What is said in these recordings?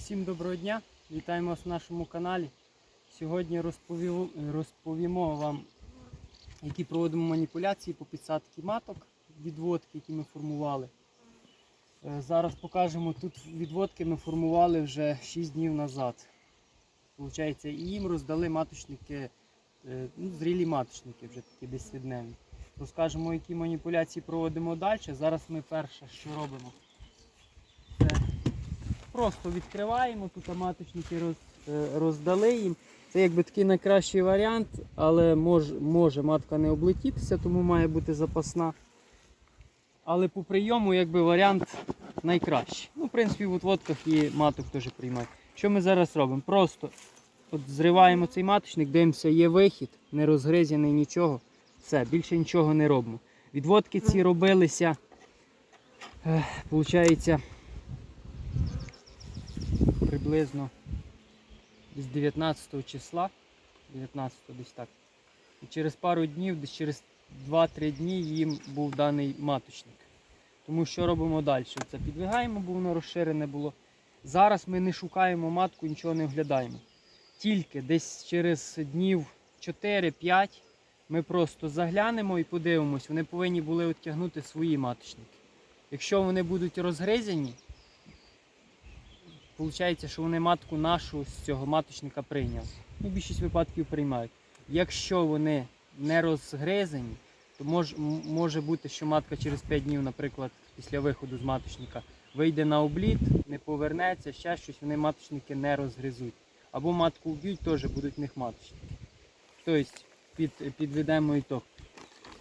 Всім доброго дня! Вітаємо вас на нашому каналі. Сьогодні розповімо, вам, які проводимо маніпуляції по підсадці маток, відводки, які ми формували. Е, Зараз покажемо, тут відводки ми формували вже 6 днів назад. Получається, і їм роздали маточники, е, ну, зрілі маточники вже такі десятидневні. Розкажемо, які маніпуляції проводимо далі. Зараз ми перше, що робимо. Просто відкриваємо, тут маточники роз, е, роздали їм. Це якби такий найкращий варіант, але мож, може матка не облетітися, тому має бути запасна. Але по прийому якби варіант найкращий. Ну, в принципі, в отводках і маток теж приймають. Що ми зараз робимо? Просто от зриваємо цей маточник, дивимося, є вихід, не розгризаний нічого. Все, більше нічого не робимо. Відводки ці робилися, е, виходить, приблизно десь 19 числа, 19 десь так. І через пару днів, десь через 2-3 дні їм був даний маточник. Тому що робимо далі? Це підвигаємо, бо воно розширене було. Зараз ми не шукаємо матку, нічого не оглядаємо. Тільки десь через днів 4-5 ми просто заглянемо і подивимось, вони повинні були відтягнути свої маточники. Якщо вони будуть розгризані, виходить, що вони матку нашу з цього маточника прийняли. Ну, більшість випадків приймають. Якщо вони не розгризані, то мож, може бути, що матка через 5 днів, наприклад, після виходу з маточника вийде на обліт, не повернеться, ще щось, вони маточники не розгризуть. Або матку вб'ють, теж будуть в них маточники. Тобто під, підведемо ітог.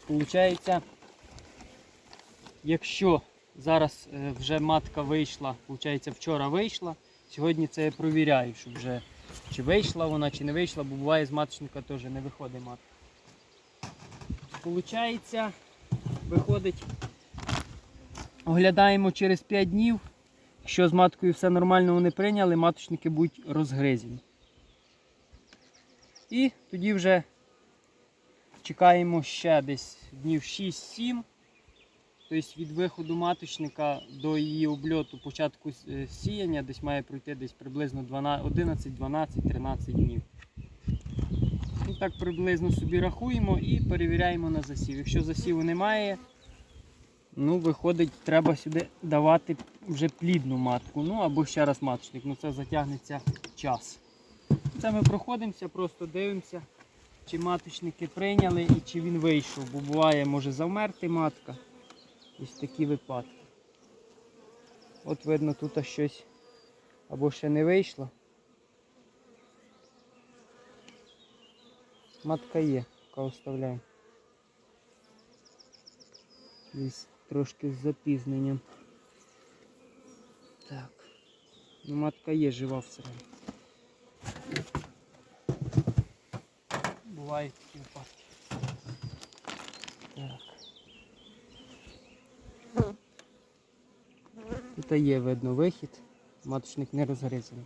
Получається, якщо зараз е, вже матка вийшла, виходить, вчора вийшла, сьогодні це я провіряю, щоб вже чи вийшла вона, чи не вийшла, бо буває з маточника теж не виходить матка. Получається, виходить, оглядаємо через 5 днів. Якщо з маткою все нормально вони прийняли, маточники будуть розгризені. І тоді вже чекаємо ще десь днів 6-7. Тобто від виходу маточника до її обльоту початку е, сіяння десь має пройти десь приблизно 12 11, 12, 13 днів. Ну, так приблизно собі рахуємо і перевіряємо на засів. Якщо засіву немає, ну виходить, треба сюди давати вже плідну матку. Ну або ще раз маточник, ну це затягнеться час. Це ми проходимося, просто дивимося, чи маточники прийняли і чи він вийшов, бо буває, може завмерти матка. Ось такі випадки. От видно, тут щось або ще не вийшло. Матка є, яка оставляємо. Десь трошки з запізненням. Так. Ну, матка є жива всередині. Бувають такі випадки. Тут є видно вихід, маточник не розгризаний.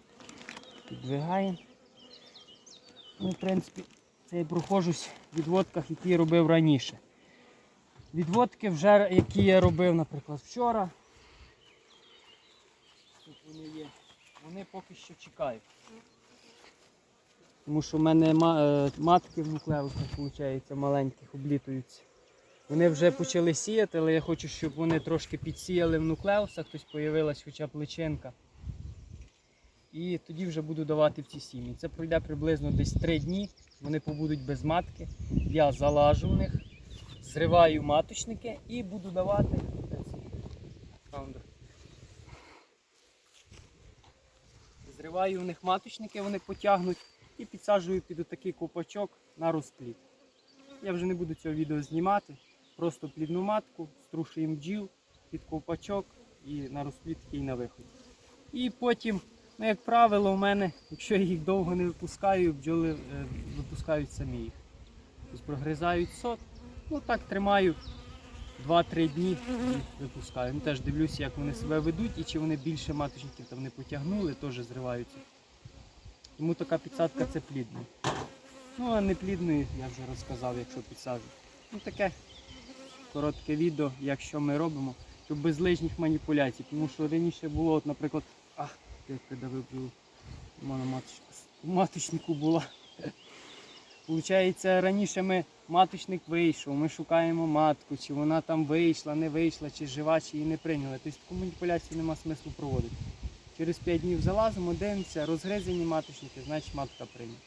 Підвигаємо. Ну, в принципі, це я проходжусь в відводках, які я робив раніше. Відводки вже, які я робив, наприклад, вчора. Тут вони є. Вони поки що чекають. Тому що в мене е, матки в нуклеусах, виходить, маленьких облітуються. Вони вже почали сіяти, але я хочу, щоб вони трошки підсіяли в нуклеусах, тобто з'явилась хоча б личинка. І тоді вже буду давати в ці сім'ї. Це пройде приблизно десь 3 дні. Вони побудуть без матки. Я залажу в них, зриваю маточники і буду давати. Фаундер. Зриваю в них маточники, вони потягнуть і підсаджую під отакий копачок на розплід. Я вже не буду цього відео знімати. Просто плідну матку, струшуємо бджіл під ковпачок і на розплід і на виход. І потім, ну як правило, у мене, якщо я їх довго не випускаю, бджоли е, випускають самі їх. Тобто прогризають сот. Ну так тримаю 2-3 дні і випускаю. Ну, теж дивлюся, як вони себе ведуть і чи вони більше маточників там не потягнули, теж зриваються. Тому така підсадка це плідна. Ну, а не плідної я вже розказав, якщо підсаджу. Ну таке коротке відео, як що ми робимо, щоб без лишніх маніпуляцій. Тому що раніше було, от, наприклад, а, як придавив бджолу. У мене маточка у маточнику була. Получається, раніше ми маточник вийшов, ми шукаємо матку, чи вона там вийшла, не вийшла, чи жива, чи її не прийняли. Тобто таку маніпуляцію нема смислу проводити. Через 5 днів залазимо, дивимося, розгризені маточники, значить матка прийнята.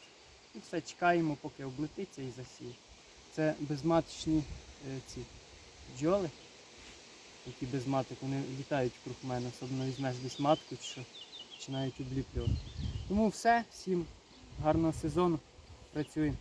І все, чекаємо, поки облетиться і засіє. Це безматочні е, ці бджоли, які без маток, вони літають круг мене, особливо візьмеш десь матку, що починають обліплювати. Тому все, всім гарного сезону, працюємо.